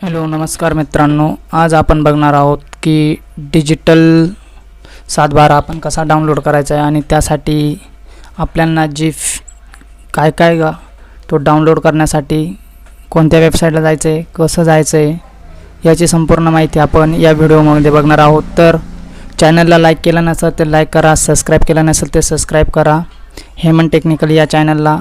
Hello नमस्कार मित्रांनो. आज आपण बघणार आहोत की डिजिटल सातबारा आपण कसा डाउनलोड करायचा आहे आणि त्यासाठी आपल्यांना जी काय काय गा तो डाउनलोड करण्यासाठी कोणत्या वेबसाईटला जायचं आहे कसं जायचं आहे याची संपूर्ण माहिती आपण या व्हिडिओमध्ये बघणार आहोत. तर चॅनलला लाईक केलं नसेल तर लाईक करा सबस्क्राईब केलं नसेल तर सबस्क्राईब करा. हेमन टेक्निकल या चॅनलला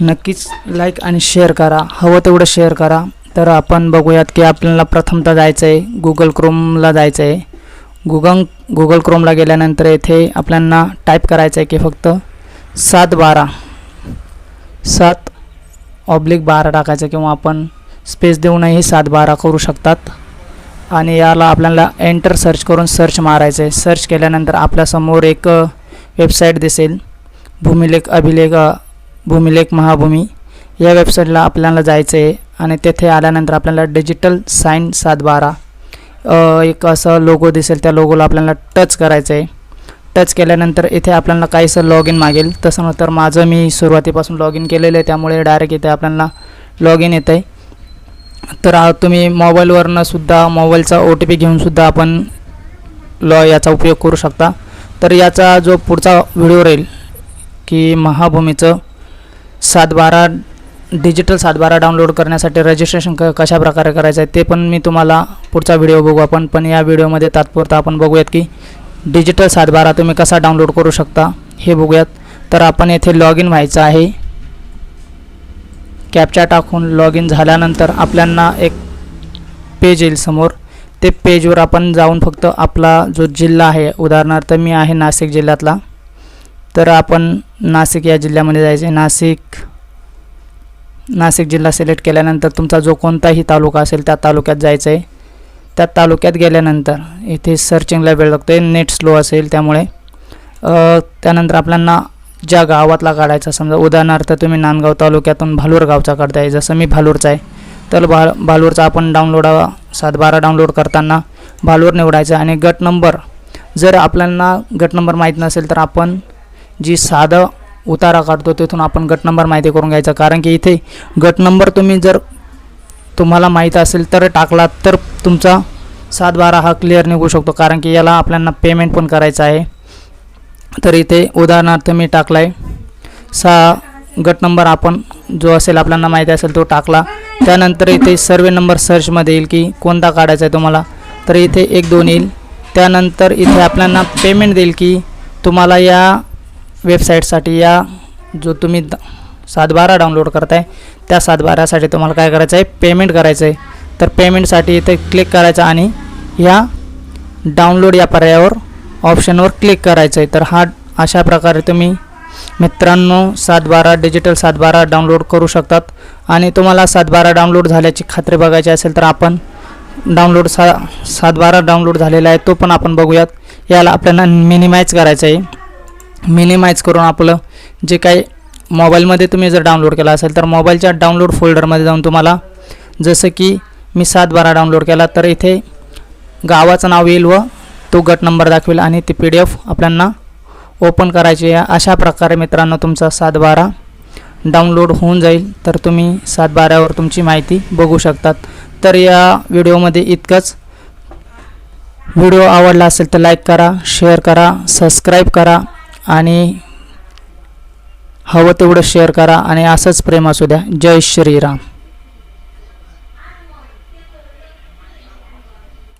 नक्कीच लाईक आणि शेअर करा. हवं तेवढं शेअर करा. तर आपण बघूयात की आपल्याला प्रथमतः जायचं आहे गुगल क्रोमला जायचं आहे गुगल गुगल क्रोमला गेल्यानंतर येथे आपल्यांना टाईप करायचं आहे की फक्त सात बारा. सात ऑब्लिक बारा टाकायचं किंवा आपण स्पेस देऊनही सात बारा करू शकतात. आणि याला आपल्याला एंटर सर्च करून सर्च मारायचं आहे सर्च केल्यानंतर आपल्यासमोर एक वेबसाईट दिसेल. भूमिलेख अभिलेख भूमिलेख महाभूमी. या वेबसाईटला आपल्याला जायचं आहे आणि तेथे आल्यानंतर आपल्याला डिजिटल साईन सातबारा. एक असं लोगो दिसेल त्या लोगोला आपल्याला टच करायचं आहे टच केल्यानंतर इथे आपल्याला काहीसं लॉग इन मागेल. तसं तर माझं मी सुरुवातीपासून लॉग इन केलेलं आहे. त्यामुळे डायरेक्ट इथे आपल्याला लॉग इन येतं आहे तर तुम्ही मोबाईलवरनं सुद्धा मोबाईलचा ओ टी पी घेऊनसुद्धा आपण लॉ याचा उपयोग करू शकता. तर याचा जो पुढचा व्हिडिओ राहील की महाभूमीचं सातबारा डिजिटल सातबारा डाउनलोड करण्यासाठी रजिस्ट्रेशन क कशा प्रकारे करायचं आहे ते पण मी तुम्हाला पुढचा व्हिडिओ बघू आपण. पण या व्हिडिओमध्ये तात्पुरता आपण बघूयात की डिजिटल सातबारा तुम्ही कसा डाउनलोड करू शकता हे बघूयात. तर आपण येथे लॉग इन व्हायचं आहे. कॅपचा टाकून लॉग इन झाल्यानंतर आपल्यांना एक पेज येईल समोर. ते पेजवर आपण जाऊन फक्त आपला जो जिल्हा आहे उदाहरणार्थ मी आहे नाशिक जिल्ह्यातला. तर आपण नाशिक या जिल्ह्यामध्ये जायचे नाशिक नाशिक जिल्हा सिलेक्ट केल्यानंतर तुमचा जो कोणताही तालुका असेल त्या तालुक्यात जायचं आहे त्या तालुक्यात गेल्यानंतर इथे सर्चिंगला वेळ लागतो आहे नेट स्लो असेल त्यामुळे. त्यानंतर आपल्याला ज्या गावातला काढायचा समजा उदाहरणार्थ तुम्ही नांदगाव तालुक्यातून भालूर गावचा काढताय जसं मी भालूरचा आहे तर भा भालूरचा आपण डाउनलोड सातबारा डाउनलोड करताना भालूर निवडायचा आणि गट नंबर जर आपल्याला गट नंबर माहीत नसेल तर आपण जी साधं उतारा काढतो तिथून आपण गट नंबर माहिती करून घ्यायचा. कारण की इथे गट नंबर तुम्ही जर तुम्हाला माहीत असेल तर टाकला तर तुमचा सात बारा हा क्लिअर निघू शकतो. कारण की याला आपल्याला पेमेंट पण करायचं आहे. तर इथे उदाहरणार्थ मी टाकला आहे सा गट नंबर आपण जो असेल आपल्याला माहिती असेल तो टाकला. त्यानंतर इथे सर्वे नंबर सर्चमध्ये येईल की कोणता काढायचा आहे तुम्हाला. तर इथे एक दोन येईल. त्यानंतर इथे आपल्याला पेमेंट देईल की तुम्हाला या वेबसाईटसाठी या जो तुम्ही द- सातबारा डाउनलोड करताय त्या सातबारासाठी तुम्हाला काय करायचं आहे? पेमेंट करायचं आहे. तर पेमेंटसाठी इथे क्लिक करायचं आणि ह्या डाउनलोड या पर्यायावर ऑप्शनवर क्लिक करायचं आहे. तर हा अशा प्रकारे तुम्ही मित्रांनो सातबारा डिजिटल सातबारा डाउनलोड करू शकतात. आणि तुम्हाला सातबारा डाउनलोड झाल्याची खात्री बघायची असेल तर आपण डाउनलोड सा सातबारा डाउनलोड झालेला आहे तो पण आपण बघूयात. याला आपल्याला मिनिमाइज करायचं आहे. मिनिमाइज करून आपलं जे काही मोबाईलमध्ये तुम्ही जर डाउनलोड केला असेल तर मोबाईलच्या डाउनलोड फोल्डरमध्ये जाऊन तुम्हाला जसं की मी सात बारा डाउनलोड केला तर इथे गावाचं नाव येईल व तो गट नंबर दाखवेल आणि ती पी डी एफ आपल्यांना ओपन करायची आहे. अशा प्रकारे मित्रांनो तुमचा सात बारा डाउनलोड होऊन जाईल तर तुम्ही सात बारावर तुमची माहिती बघू शकतात. तर या व्हिडिओमध्ये इतकंच. व्हिडिओ आवडला असेल तर लाईक करा शेअर करा सबस्क्राईब करा. आणि हवं तेवढं शेअर करा आणि असंच प्रेम असू द्या. जय श्रीराम.